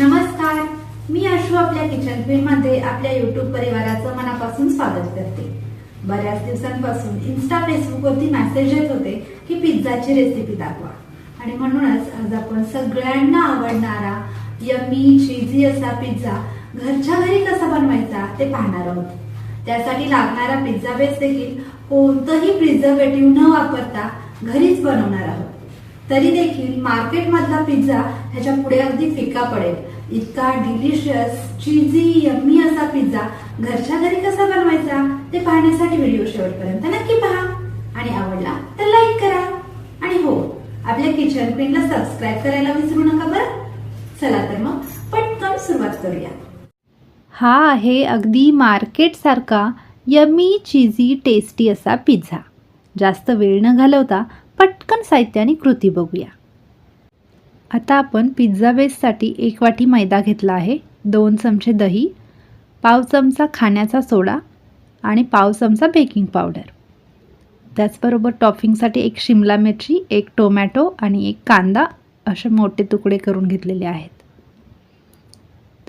नमस्कार. मी आशू आपल्या किचन फील्डमध्ये आपल्या युट्यूब परिवाराचं मनापासून स्वागत करते. बऱ्याच दिवसांपासून इन्स्टा फेसबुक वरती मेसेज येत होते की पिझ्झाची रेसिपी दाखवा. आणि म्हणूनच आज आपण सगळ्यांना आवडणारा यमी चीजी असा पिझ्झा घरच्या घरी कसा बनवायचा ते पाहणार आहोत. त्यासाठी लागणारा पिझ्झा बेस देखील कोणतंही प्रिझर्वेटिव्ह न वापरता घरीच बनवणार आहोत. तरी देखील मार्केटमधला पिझ्झा ह्याच्या पुढे अगदी फिका पडेल. इतका डिलिशियस चीजी यम्मी असा पिझ्झा घरच्या घरी कसा बनवायचा ते पाहण्यासाठी व्हिडिओ शेवटपर्यंत नक्की पहा. आणि आवडला तर लाईक करा. आणि हो आपल्या किचन क्वीनला सबस्क्राईब करायला विसरू नका बरं. चला तर मग पटकन सुरुवात करूया. हा आहे अगदी मार्केटसारखा यमी चीजी टेस्टी असा पिझ्झा जास्त वेळ न घालवता पटकन साहित्य आणि कृती बघूया. आता आपण पिझ्झा बेससाठी एक वाटी मैदा घेतला आहे दोन चमचे दही पाव चमचा खाण्याचा सोडा आणि पाव चमचा बेकिंग पावडर त्याचबरोबर टॉपिंगसाठी एक शिमला मिरची एक टोमॅटो आणि एक कांदा असे मोठे तुकडे करून घेतलेले आहेत.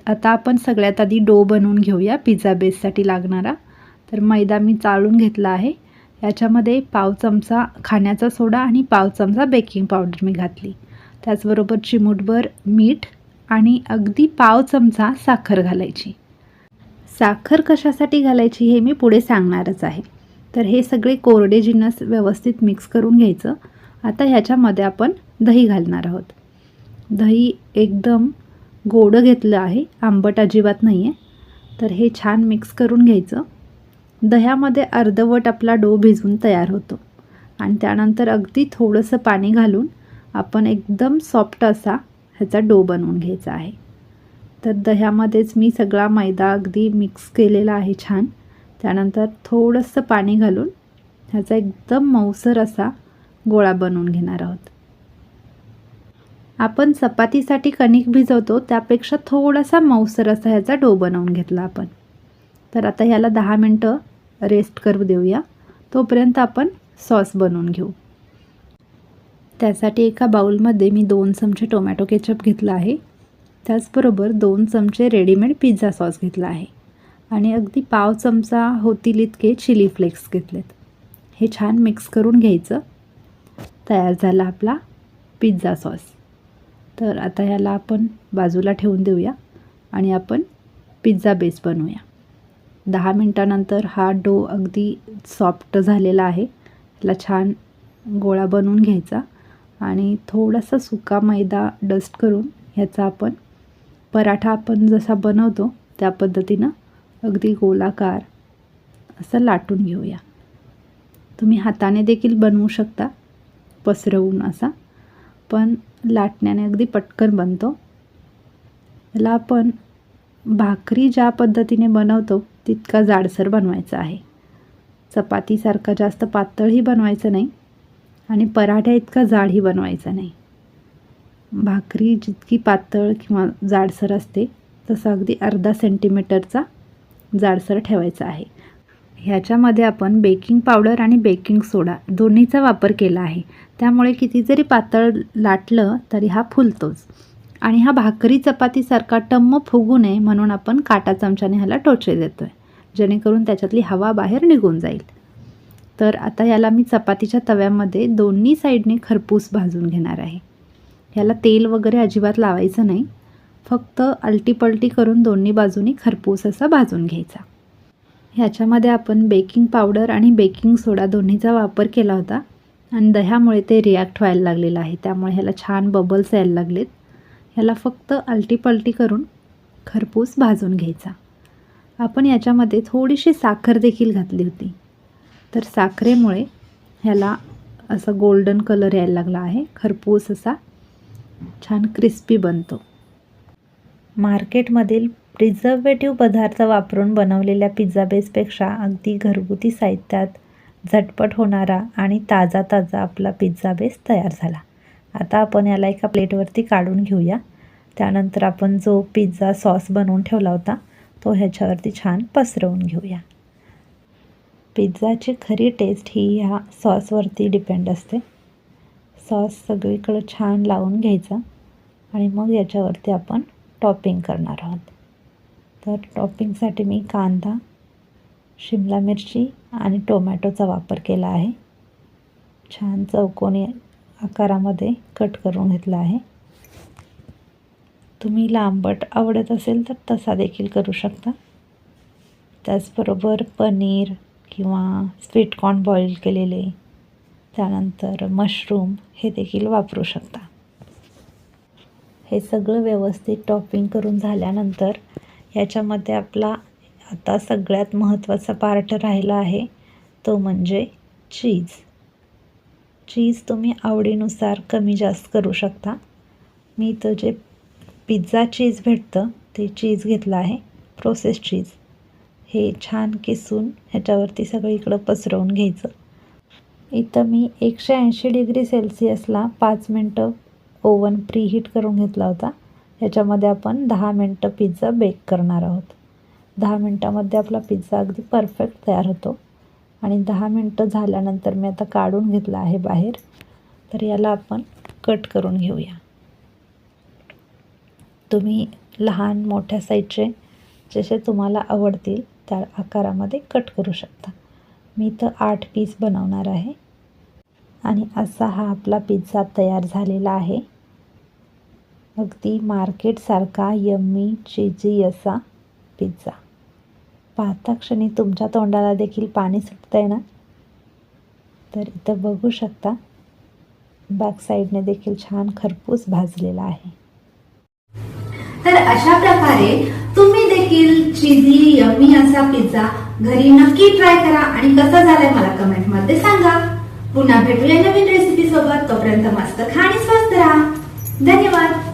आता आपण सगळ्यात आधी डो बनवून घेऊया पिझ्झा बेससाठी लागणारा. तर मैदा मी चाळून घेतला आहे. याच्यामध्ये पाव चमचा खाण्याचा सोडा आणि पाव चमचा बेकिंग पावडर मी घातली. त्याचबरोबर चिमूटभर मीठ आणि अगदी पाव चमचा साखर घालायची. साखर कशासाठी घालायची हे मी पुढे सांगणारच आहे. तर हे सगळे कोरडे जिन्नस व्यवस्थित मिक्स करून घ्यायचं. आता ह्याच्यामध्ये आपण दही घालणार आहोत. दही एकदम गोडं घेतलं आहे आंबट अजिबात नाही आहे तर हे छान मिक्स करून घ्यायचं. दह्यामध्ये अर्धवट आपला डो भिजवून तयार होतो. आणि त्यानंतर अगदी थोडंसं पाणी घालून आपण एकदम सॉफ्ट असा ह्याचा डो बनवून घ्यायचा आहे. तर दह्यामध्येच मी सगळा मैदा अगदी मिक्स केलेला आहे छान. त्यानंतर थोडंसं पाणी घालून ह्याचा एकदम मऊसर असा गोळा बनवून घेणार आहोत. आपण चपातीसाठी कणिक भिजवतो त्यापेक्षा थोडासा मऊसर असा ह्याचा डो बनवून घेतला आपण. तर आता ह्याला दहा मिनटं रेस्ट करू देऊया. तोपर्यंत आपण सॉस बनवून घेऊ. त्यासाठी एका बाउलमध्ये मी दोन चमचे टोमॅटो केचप घेतला आहे. त्याचबरोबर दोन चमचे रेडीमेड पिझ्झा सॉस घेतला आहे. आणि अगदी पाव चमचा होतील इतके चिली फ्लेक्स घेतलेत. हे छान मिक्स करून घ्यायचं. तयार झाला आपला पिझ्झा सॉस तर आता ह्याला आपण बाजूला ठेवून देऊया आणि आपण पिझ्झा बेस बनवूया. दहा मिनटानंतर हा डो अगदी सॉफ्ट झालेला आहे. ह्याला छान गोळा बनवून घ्यायचा आणि थोडासा सुका मैदा डस्ट करून ह्याचा आपण पराठा आपण जसा बनवतो त्या पद्धतीनं अगदी गोलाकार असं लाटून घेऊया. तुम्ही हाताने देखील बनवू शकता पसरवून असा. पण लाटण्याने अगदी पटकन बनतो. याला आपण भाकरी ज्या पद्धतीने बनवतो तितका जाडसर बनवायचा आहे. चपातीसारखा जास्त पातळही बनवायचं नाही आणि पराठ्या इतका जाडही बनवायचा नाही. भाकरी जितकी पातळ किंवा जाडसर असते तसं अगदी अर्धा सेंटीमीटरचा जाडसर ठेवायचा आहे. ह्याच्यामध्ये आपण बेकिंग पावडर आणि बेकिंग सोडा दोन्हीचा वापर केला आहे. त्यामुळे किती जरी पातळ लाटलं तरी हा फुलतोच. आणि हा भाकरी चपातीसारखा टम्म फुगू नये म्हणून आपण काटा चमच्याने ह्याला टोचे देतो आहे जेणेकरून त्याच्यातली हवा बाहेर निघून जाईल. तर आता याला मी चपातीच्या तव्यामध्ये दोन्ही साईडने खरपूस भाजून घेणार आहे. याला तेल वगैरे अजिबात लावायचं नाही. फक्त अलटीपलटी करून दोन्ही बाजूनी खरपूस असा भाजून घ्यायचा. ह्याच्यामध्ये आपण बेकिंग पावडर आणि बेकिंग सोडा दोन्हीचा वापर केला होता. आणि दह्यामुळे ते रिॲक्ट व्हायला लागलेलं आहे. त्यामुळे ह्याला छान बबल्स यायला लागलेत. ह्याला फक्त अलटीपलटी करून खरपूस भाजून घ्यायचा. आपण याच्यामध्ये थोडीशी साखर देखील घातली होती. तर साखरेमुळे ह्याला असा गोल्डन कलर यायला लागला आहे. खरपूस असा छान क्रिस्पी बनतो. मार्केटमधील प्रिझर्वेटिव्ह पदार्थ वापरून बनवलेल्या पिझ्झा बेसपेक्षा अगदी घरगुती साहित्यात झटपट होणारा आणि ताजा ताजा आपला पिझ्झा बेस तयार झाला. आता आपण याला एका प्लेटवरती काढून घेऊया. त्यानंतर आपण जो पिझ्झा सॉस बनवून ठेवला होता तो ह्याच्यावरती छान पसरवून घेऊया. पिझ्झाची खरी टेस्ट ही ह्या सॉसवरती डिपेंड असते. सॉस सगळीकडं छान लावून घ्यायचा आणि मग याच्यावरती आपण टॉपिंग करणार आहोत. तर टॉपिंगसाठी मी कांदा शिमला मिरची आणि टोमॅटोचा वापर केला आहे. छान चौकोनी आकारामध्ये कट करून घेतला आहे. तुम्ही लांबट आवडत असेल तर तसा देखील करू शकता. त्याचबरोबर पनीर किंवा स्वीट कॉर्न बॉईल केलेले त्यानंतर मशरूम हे देखील वापरू शकता. हे सगळं व्यवस्थित टॉपिंग करून झाल्यानंतर याच्यामध्ये आपला आता सगळ्यात महत्त्वाचा पार्ट राहिला आहे तो म्हणजे चीज. चीज तुम्ही आवडीनुसार कमी जास्त करू शकता. मी तर जे पिझ्झा चीज भेटतं ते चीज घेतलं आहे प्रोसेस चीज हे छान किसून ह्याच्यावरती सगळीकडं पसरवून घ्यायचं. इथं मी एकशे ऐंशी डिग्री सेल्सिअसला पाच मिनटं ओवन प्रीहीट करून घेतला होता. ह्याच्यामध्ये आपण दहा मिनटं पिझ्झा बेक करणार आहोत. दहा मिनटामध्ये आपला पिझ्झा अगदी परफेक्ट तयार होतो. आणि दहा मिनटं झाल्यानंतर मी आता काढून घेतला आहे बाहेर. तर याला आपण कट करून घेऊया. तुम्ही लहान मोठ्या साईजचे जसे तुम्हाला आवडतील त्या आकारामध्ये कट करू शकता. मी तर आठ पीस बनवणार आहे. आणि असा हा आपला पिझ्झा तयार झालेला आहे. अगदी मार्केटसारखा यम्मी चिजी असा पिझ्झा. पाहता क्षणी तुमच्या तोंडाला देखील पाणी सुटतं आहे ना? तर इथं बघू शकता. बॅक साईडने देखील छान खरपूस भाजलेला आहे. तर अशा प्रकारे तुम्ही देखील चिझी यमी असा पिझ्झा घरी नक्की ट्राय करा. आणि कसा झालाय मला कमेंटमध्ये सांगा. पुन्हा भेटूया नवीन रेसिपी सोबत. तोपर्यंत मस्त खा आणि स्वस्त राहा. धन्यवाद.